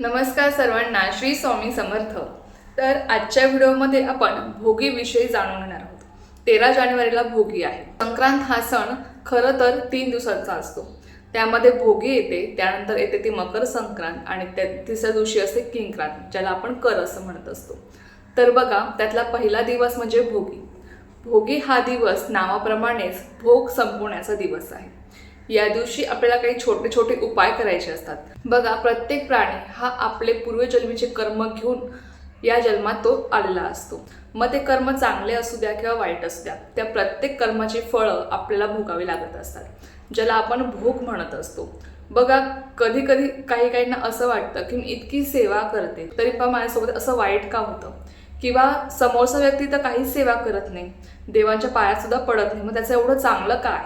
नमस्कार सर्वांना श्री स्वामी समर्थ. तर आजच्या व्हिडिओमध्ये आपण भोगीविषयी जाणून घेणार आहोत. तेरा जानेवारीला भोगी आहे. संक्रांत हा सण खरं तर तीन दिवसांचा असतो. त्यामध्ये भोगी येते त्यानंतर येते ती मकर संक्रांत आणि त्या तिसऱ्या दिवशी असते किंक्रांत ज्याला आपण कर असं म्हणत असतो. तर बघा त्यातला पहिला दिवस म्हणजे भोगी. भोगी हा दिवस नावाप्रमाणेच भोग संपवण्याचा दिवस आहे. या दिवशी आपल्याला काही छोटे छोटे उपाय करायचे असतात. बघा प्रत्येक प्राणी हा आपले पूर्वजन्मीचे कर्म घेऊन या जन्मात तो आलेला असतो. मग ते कर्म चांगले असू द्या किंवा वाईट असू द्या त्या प्रत्येक कर्माची फळं आपल्याला भोगावी लागत असतात ज्याला आपण भोग म्हणत असतो. बघा कधी कधी काही काहींना असं वाटतं की मी इतकी सेवा करते तरी पण माझ्यासोबत असं वाईट का होतं? किंवा समोरचा व्यक्ती तर काहीच सेवा करत नाही देवांच्या पायात सुद्धा पडत नाही मग त्याचं एवढं चांगलं काय?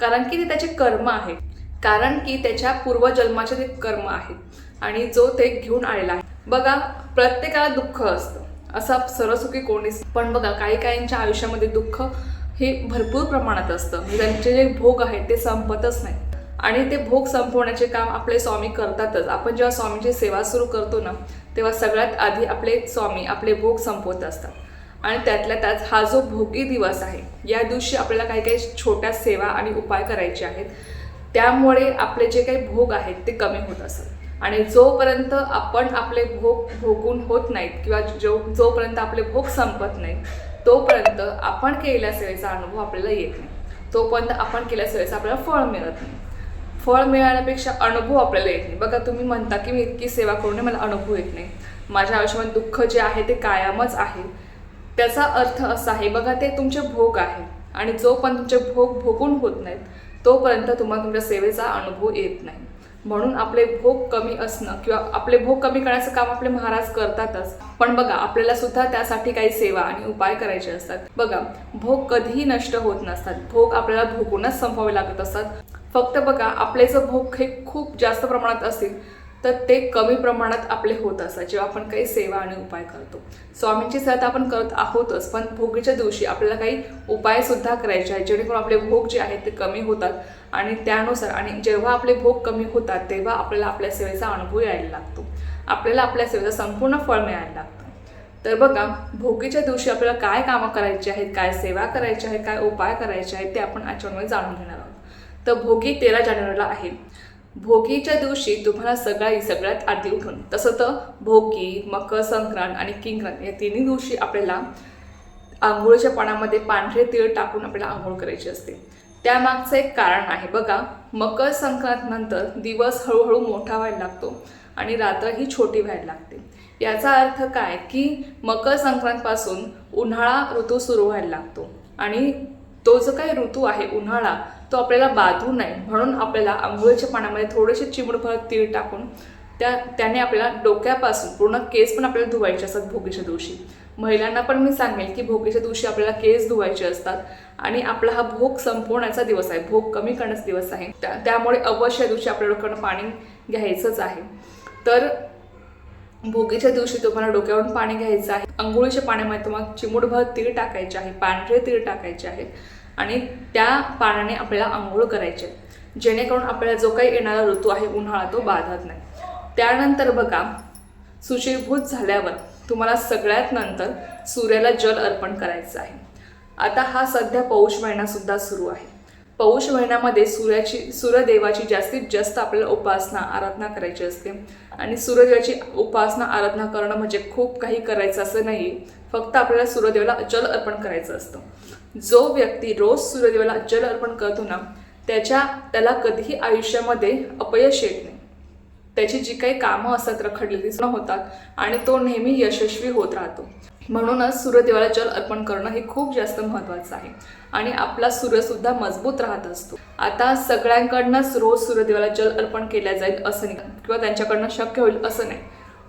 कारण की ते त्याचे कर्म आहे. कारण की त्याच्या पूर्वजन्माचे ते कर्म आहेत आणि जो ते घेऊन आलेला आहे. बघा प्रत्येकाला दुःख असतं. असा सरसुखी कोणीच पण बघा काही काहींच्या आयुष्यामध्ये दुःख हे भरपूर प्रमाणात असतं. म्हणजे त्यांचे जे भोग आहेत ते संपतच नाही. आणि ते भोग संपवण्याचे काम आपले स्वामी करतातच. आपण जेव्हा स्वामीची सेवा सुरू करतो ना तेव्हा सगळ्यात आधी आपले स्वामी आपले भोग संपवत असतात. आणि त्यातल्या त्यात हा जो भोगी दिवस आहे या दिवशी आपल्याला काही काही छोट्या सेवा आणि उपाय करायचे आहेत. त्यामुळे आपले जे काही भोग आहेत ते कमी होत असत आणि जोपर्यंत आपण आपले भोग भोगून होत नाहीत किंवा जो जोपर्यंत आपले भोग संपत नाहीत तोपर्यंत आपण केलेल्या सेवेचा अनुभव आपल्याला येत नाही. तोपर्यंत आपण केलेल्या सेवेचं आपल्याला फळ मिळत नाही. फळ मिळाल्यापेक्षा अनुभव आपल्याला येत नाही. बघा तुम्ही म्हणता की मी इतकी सेवा करून मला अनुभव येत नाही. माझ्या आयुष्यामध्ये दुःख जे आहे ते कायमच आहे. त्याचा अर्थ असा आहे बघा ते तुमचे भोग आहे आणि जोपर्यंत तुमचे भोग भोगून होत नाहीत तोपर्यंत तुम्हाला तुमच्या सेवेचा अनुभव येत नाही. म्हणून आपले भोग कमी असणं किंवा आपले भोग कमी करण्याचं काम आपले महाराज करतातच. पण बघा आपल्याला सुद्धा त्यासाठी काही सेवा आणि उपाय करायचे असतात. बघा भोग कधीही नष्ट होत नसतात. भोग आपल्याला भोगूनच संपवावे लागत असतात. फक्त बघा आपले जर भोग हे खूप जास्त प्रमाणात असतील तर ते कमी प्रमाणात आपले होत असतात जेव्हा आपण काही सेवा आणि उपाय करतो. स्वामींची सेवा तर आपण करत आहोतच पण भोगीच्या दिवशी आपल्याला काही उपायसुद्धा करायचे आहेत जेणेकरून आपले भोग जे आहेत ते कमी होतात. आणि त्यानुसार आणि जेव्हा आपले भोग कमी होतात तेव्हा आपल्याला आपल्या सेवेचा अनुभव यायला लागतो. आपल्याला आपल्या सेवेचं संपूर्ण फळ मिळायला लागतं. तर बघा भोगीच्या दिवशी आपल्याला काय कामं करायची आहेत काय सेवा करायची आहेत काय उपाय करायचे आहेत ते आपण आजच्यामध्ये जाणून घेणार आहोत. तर भोगी तेरा जानेवारीला आहे. भोगीच्या दिवशी तुम्हाला सकाळी सगळ्यात आधी उठून तसं तर भोगी मकर संक्रांत आणि किंक्रांत या तिन्ही दिवशी आपल्याला आंघोळीच्या पाण्यामध्ये पांढरे तीळ टाकून आपल्याला आंघोळ करायची असते. त्यामागचं एक कारण आहे बघा मकर संक्रांत नंतर दिवस हळूहळू मोठा व्हायला लागतो आणि रात्र ही छोटी व्हायला लागते. याचा अर्थ काय? की मकर संक्रांतपासून उन्हाळा ऋतू सुरू व्हायला लागतो आणि तो जो काही ऋतू आहे उन्हाळा तो आपल्याला बाधू नये म्हणून आपल्याला आंघोळीच्या पाण्यामध्ये थोडेसे चिमूटभर तीळ टाकून त्या त्याने आपल्याला डोक्यापासून पूर्ण केस पण आपल्याला धुवायचे असतात भोगीच्या दिवशी. महिलांना पण मी सांगेल की भोगीच्या दिवशी आपल्याला केस धुवायचे असतात आणि आपला हा भोग संपवण्याचा दिवस आहे. भोग कमी करण्याचा दिवस आहे. त्या त्यामुळे अवश्य या दिवशी आपल्या डोक्यावर पाणी घ्यायचंच आहे. तर भोगीच्या दिवशी तुम्हाला डोक्यावरून पाणी घ्यायचं आहे. अंघोळीच्या पाण्यामध्ये तुम्हाला चिमूटभर तीळ टाकायचे आहे. पांढरे तीळ टाकायचे आहेत. आणि त्या पाण्याने आपल्याला आंघोळ करायचे. आहे. जेणेकरून आपल्याला जो काही येणारा ऋतू आहे उन्हाळा तो बाधत नाही. त्यानंतर बघा सुशीभूत झाल्यावर तुम्हाला सगळ्यात नंतर सूर्याला जल अर्पण करायचं आहे. आता हा सध्या पौष महिनासुद्धा सुरू आहे. पौष महिन्यामध्ये सूर्याची सूर्यदेवाची जास्तीत जास्त आपल्याला उपासना आराधना करायची असते. आणि सूर्यदेवाची उपासना आराधना करणं म्हणजे खूप काही करायचं असं नाही फक्त आपल्याला सूर्यदेवाला जल अर्पण करायचं असतं. जो व्यक्ती रोज सूर्यदेवाला जल अर्पण करतो ना त्याच्या त्याला कधीही आयुष्यामध्ये अपयश येत नाही. त्याची जी काही कामं असतात रखडलेली न होतात आणि तो नेहमी यशस्वी होत राहतो. म्हणूनच सूर्यदेवाला जल अर्पण करणं हे खूप जास्त महत्त्वाचं आहे आणि आपला सूर्यसुद्धा मजबूत राहत असतो. आता सगळ्यांकडनंच रोज सूर्यदेवाला जल अर्पण केल्या जाईल असं नाही किंवा त्यांच्याकडनं शक्य होईल असं नाही.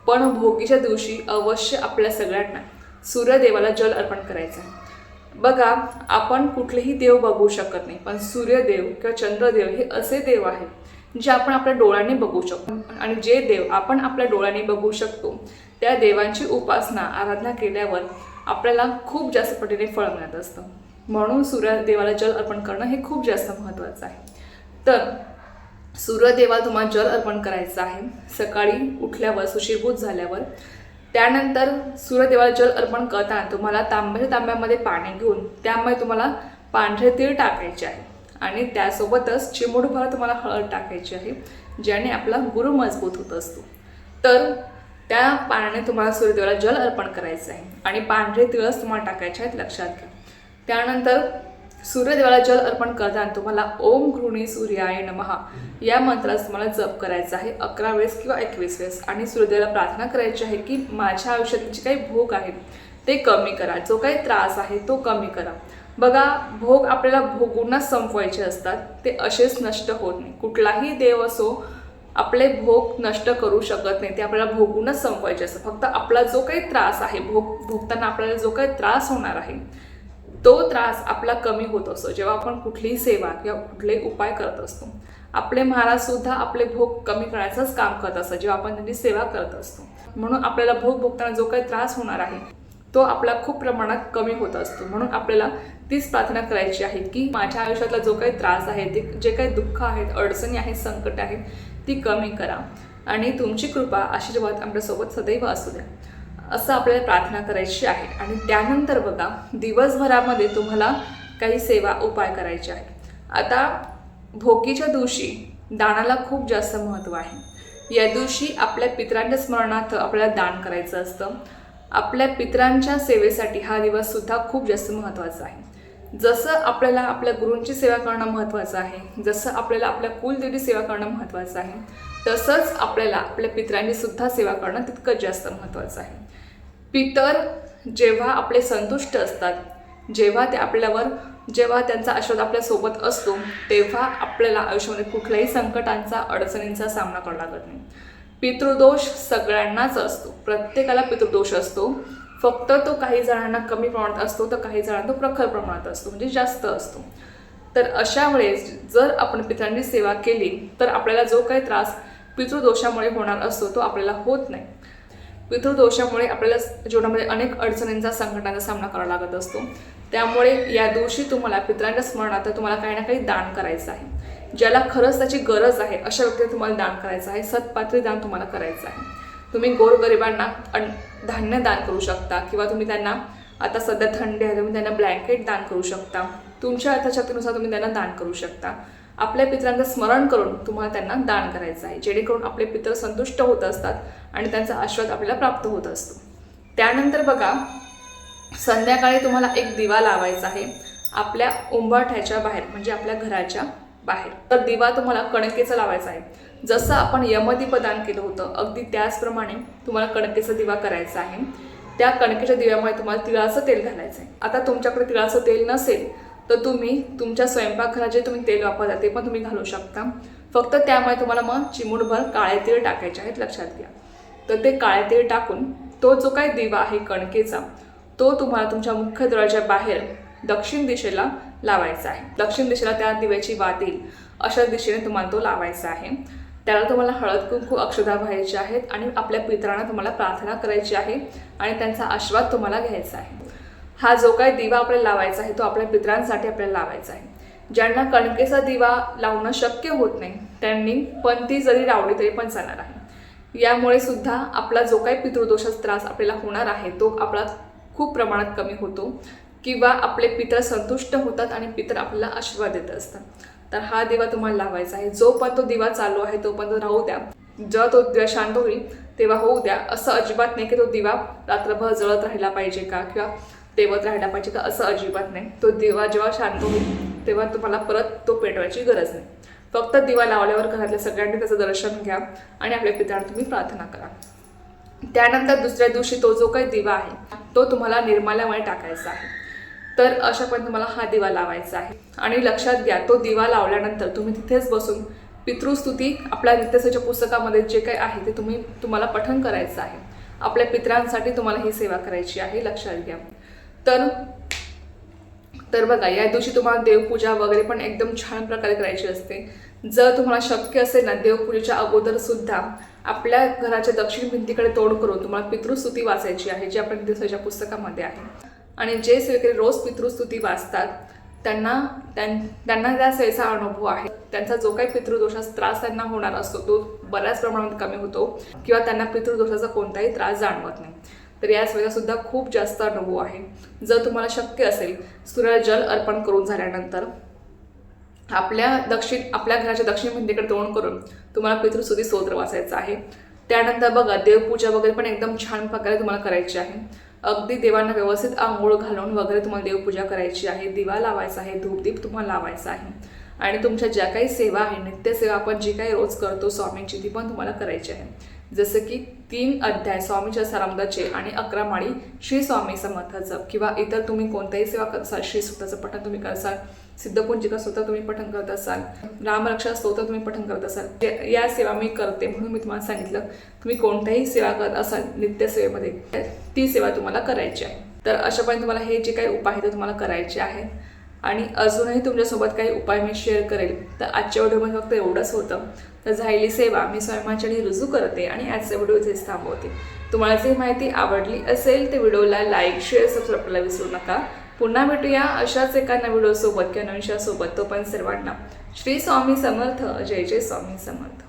पण भोगीच्या दिवशी अवश्य आपल्या सगळ्यांना सूर्यदेवाला जल अर्पण करायचं आहे. बघा आपण कुठलेही देव बघू शकत नाही पण सूर्यदेव किंवा चंद्रदेव हे असे देव आहेत जे आपण आपल्या डोळ्यांनी बघू शकतो. आणि जे देव आपण आपल्या डोळ्यांनी बघू शकतो त्या देवांची उपासना आराधना केल्यावर आपल्याला खूप जास्त पटीने फळ मिळत असतं. म्हणून सूर्यदेवाला जल अर्पण करणं हे खूप जास्त महत्त्वाचं आहे. तर सूर्यदेवाला तुम्हाला जल अर्पण करायचं आहे. सकाळी उठल्यावर सुशीभूत झाल्यावर त्यानंतर सूर्यदेवाला जल अर्पण करताना तुम्हाला तांब्याच्या तांब्यामध्ये पाणी घेऊन त्यामुळे तुम्हाला पांढरे तीळ टाकायचे आहे. आणि त्यासोबतच चिमूटभर तुम्हाला हळद टाकायची आहे ज्याने आपला गुरु मजबूत होत असतो. तर त्या पाण्याने तुम्हाला सूर्यदेवाला जल अर्पण करायचं आहे. आणि पांढरे तिळच तुम्हाला टाकायचे आहेत लक्षात घ्या. त्यानंतर सूर्यदेवाला जल अर्पण करताना तुम्हाला ओम घृणी सूर्याय नमहा या मंत्राचा तुम्हाला जप करायचा आहे अकरा वेळेस किंवा एकवीस वेळेस. आणि सूर्यदेवाला प्रार्थना करायची आहे की माझ्या आयुष्यात जे काही भोग आहेत ते कमी करा. जो काही त्रास आहे तो कमी करा. बघा भोग आपल्याला भोगूनच संपवायचे असतात ते असेच नष्ट होत नाही. कुठलाही देव असो आपले भोग नष्ट करू शकत नाही ते आपल्याला भोगूनच संपवायचे असतात. फक्त आपला जो काही त्रास आहे भोग भोगताना आपल्याला जो काही त्रास होणार आहे तो त्रास आपला कमी होत असतो. जेव्हा आपण कुठलीही सेवा किंवा कुठलेही उपाय करत असतो आपले महाराज सुद्धा आपले भोग कमी करण्याचंच काम करत असतात. जेव्हा आपण त्यांची सेवा करत असतो. म्हणून आपल्याला भोग भोगताना जो काही त्रास होणार आहे तो आपला खूप प्रमाणात कमी होत असतो. म्हणून आपल्याला तीच प्रार्थना करायची आहे की माझ्या आयुष्यातला जो काही त्रास आहे ते जे काही दुःख आहेत अडचणी आहेत संकट आहेत ती कमी करा. आणि तुमची कृपा आशीर्वाद आमच्यासोबत सदैव असू द्या. असं आपल्याला प्रार्थना करायची आहे. आणि त्यानंतर बघा दिवसभरामध्ये तुम्हाला काही सेवा उपाय करायचे आहे आता भोकीच्या दिवशी दानाला खूप जास्त महत्त्व आहे. या दिवशी आपल्या पित्रांच्या स्मरणार्थ आपल्याला दान करायचं असतं. आपल्या पितरांच्या सेवेसाठी हा दिवससुद्धा खूप जास्त महत्त्वाचा आहे. जसं आपल्याला आपल्या गुरूंची सेवा करणं महत्त्वाचं आहे जसं आपल्याला आपल्या कुलदेवी सेवा करणं महत्त्वाचं आहे तसंच आपल्याला आपल्या पित्रांनीसुद्धा सेवा करणं तितकंच जास्त महत्त्वाचं आहे. पितर जेव्हा आपले संतुष्ट असतात जेव्हा ते आपल्यावर जेव्हा त्यांचा आशीर्वाद आपल्यासोबत असतो तेव्हा आपल्याला आयुष्यामध्ये कुठल्याही संकटांचा अडचणींचा सामना करावा लागत नाही. पितृदोष सगळ्यांनाच असतो. प्रत्येकाला पितृदोष असतो. फक्त तो काही जणांना कमी प्रमाणात असतो तर काही जणांना तो प्रखर प्रमाणात असतो म्हणजे जास्त असतो. तर अशा वेळेस जर आपण पितरांची सेवा केली तर आपल्याला जो काही त्रास पितृदोषामुळे होणार असतो तो आपल्याला होत नाही. पितृदोषामुळे आपल्याला जीवनामध्ये अनेक अडचणींचा संकटांचा सामना करावा लागत असतो. त्यामुळे या दिवशी तुम्हाला पित्रांच्या स्मरणात तुम्हाला काही ना काही दान करायचं आहे. ज्याला खरंच त्याची गरज आहे अशा व्यक्तीला तुम्हाला दान करायचं आहे. सत्पात्री दान तुम्हाला करायचं आहे. तुम्ही गोरगरिबांना अन धान्य दान करू शकता किंवा तुम्ही त्यांना आता सध्या थंडी आहे तुम्ही त्यांना ब्लँकेट दान करू शकता. तुमच्या अर्थशक्तीनुसार तुम्ही त्यांना दान करू शकता. आपल्या पितरांचं स्मरण करून तुम्हाला त्यांना दान करायचं आहे. जेणेकरून आपले पितर संतुष्ट होत असतात आणि त्यांचा आशीर्वाद आपल्याला प्राप्त होत असतो. त्यानंतर बघा संध्याकाळी तुम्हाला एक दिवा लावायचा आहे आपल्या उंबरठ्याच्या बाहेर म्हणजे आपल्या घराच्या बाहेर. तर दिवा तुम्हाला कणकेचा लावायचा आहे. जसं आपण यमदीप दान केलं होतं अगदी त्याचप्रमाणे तुम्हाला कणकेचा दिवा करायचा आहे. त्या कणकेच्या दिव्यामुळे तुम्हाला तिळाचं तेल घालायचं आहे. आता तुमच्याकडे तिळाचं तेल नसेल तर तुम्ही तुमच्या स्वयंपाकघरात जे तुम्ही तेल वापरता ते पण तुम्ही घालू शकता. फक्त त्यामुळे तुम्हाला मग चिमूटभर काळे तीळ टाकायचे आहेत लक्षात घ्या. तर ते काळे तीळ टाकून तो जो काही दिवा आहे कणकेचा तो तुम्हाला तुमच्या मुख्य दरवाजा बाहेर दक्षिण दिशेला लावायचा आहे. दक्षिण दिशेला त्या दिव्याची वात येईल अशा दिशेने तुम्हाला तो लावायचा आहे. त्याला तुम्हाला हळद कुंकू अक्षदा व्हायचे आहेत आणि आपल्या पितरांना तुम्हाला प्रार्थना करायची आहे आणि त्यांचा आशीर्वाद तुम्हाला घ्यायचा आहे. हा जो काही दिवा आपल्याला लावायचा आहे तो आपल्या पितरांसाठी आपल्याला लावायचा आहे. ज्यांना कणकेचा दिवा लावणं शक्य होत नाही त्यांनी पंथी जरी लावली तरी पण चालणार आहे. यामुळे सुद्धा आपला जो काही पितृदोषाचा त्रास आपल्याला होणार आहे तो आपला खूप प्रमाणात कमी होतो. किंवा आपले पितर संतुष्ट होतात आणि पितर आपल्याला आशीर्वाद देत असतात. तर हा दिवा तुम्हाला लावायचा आहे. जो पण तो दिवा चालू आहे तो पण राहू द्या. जेव्हा तो दिवा शांत होईल तेव्हा होऊ द्या. असं अजिबात नाही की तो दिवा रात्रभर जळत राहिला पाहिजे का? किंवा तेवत राहायला पाहिजे का असं अजिबात नाही. तो दिवा जेव्हा शांत होईल तेव्हा तुम्हाला परत तो पेटवायची गरज नाही. फक्त दिवा लावल्यावर घरातल्या सगळ्यांनी त्याचं दर्शन घ्या आणि आपल्या पितरांना तुम्ही प्रार्थना करा. त्यानंतर दुसऱ्या दिवशी तो जो काही दिवा आहे तो तुम्हाला निर्माल्यामुळे टाकायचा आहे. तर अशा पण तुम्हाला हा दिवा लावायचा आहे. आणि लक्षात घ्या तो दिवा लावल्यानंतर तुम्ही तिथेच बसून पितृस्तुती आपल्या नित्यसेच्या पुस्तकामध्ये जे काही आहे ते तुम्ही तुम्हाला पठण करायचं आहे. आपल्या पितरांसाठी तुम्हाला ही सेवा करायची आहे लक्षात घ्या. तर तर बघा या दिवशी तुम्हाला देवपूजा वगैरे पण एकदम छान प्रकारे करायची असते. जर तुम्हाला शक्य असेल ना देवपूजेच्या अगोदर सुद्धा आपल्या घराच्या दक्षिण भिंतीकडे तोड करून तुम्हाला पितृस्तुती वाचायची आहे जी आपण दिवसाच्या पुस्तकामध्ये आहे. आणि जे सेवेकरी रोज पितृस्तुती वाचतात त्यांना त्यां- त्यांना त्या सेवेचा अनुभव आहे. त्यांचा जो काही पितृदोषाचा त्रास त्यांना होणार असतो तो बऱ्याच प्रमाणात कमी होतो किंवा त्यांना पितृदोषाचा कोणताही त्रास जाणवत नाही. तर या सेवेचा सुद्धा खूप जास्त अनुभव आहे. जर तुम्हाला शक्य असेल सूर्याला जल अर्पण करून झाल्यानंतर आपल्या दक्षिण आपल्या घराच्या दक्षिण भिंतीकडे तोंड करून तुम्हाला पितृसुदी स्तोत्र वाचायचं आहे. त्यानंतर बघा देवपूजा वगैरे पण एकदम छान प्रकारे तुम्हाला करायची आहे. अगदी देवांना व्यवस्थित आंघोळ घालून वगैरे तुम्हाला देवपूजा करायची आहे. दिवा लावायचा आहे धूपदीप तुम्हाला लावायचा आहे. आणि तुमच्या ज्या काही सेवा आहे नित्यसेवा आपण जी काही रोज करतो स्वामींची ती पण तुम्हाला करायची आहे. जसं की तीन अध्याय स्वामीच्या सरामदाचे आणि अकरा माळी श्री स्वामी समर्थाचं किंवा इतर तुम्ही कोणत्याही सेवा करसाल श्री सुताचं पठण तुम्ही करसाल सिद्धपुंजिका स्तोत्र तुम्ही पठण करत असाल रामरक्षा स्तोत्र तुम्ही पठण करत असाल या सेवा मी करते म्हणून मी तुम्हाला सांगितलं तुम्ही कोणत्याही सेवा करत असाल नित्यसेवेमध्ये ती सेवा तुम्हाला करायची आहे. तर अशाप्रमाणे तुम्हाला हे जे काही उपाय आहेत ते तुम्हाला करायचे आहेत. आणि अजूनही तुमच्यासोबत काही उपाय मी शेअर करेल. तर आजच्या व्हिडिओमध्ये फक्त एवढंच होतं. तर झालेली सेवा मी स्वयंमाच्याने रुजू करते आणि आजचा व्हिडिओ इथेच थांबवते. तुम्हाला जी माहिती आवडली असेल तर व्हिडिओला लाईक शेअर सबस्क्राईब करायला विसरू नका. पुन्हा भेटूया अशाच एका नव्या व्हिडिओसोबत किंवा नवीनशासोबत तो पण सर्वांना श्री स्वामी समर्थ जय जय स्वामी समर्थ.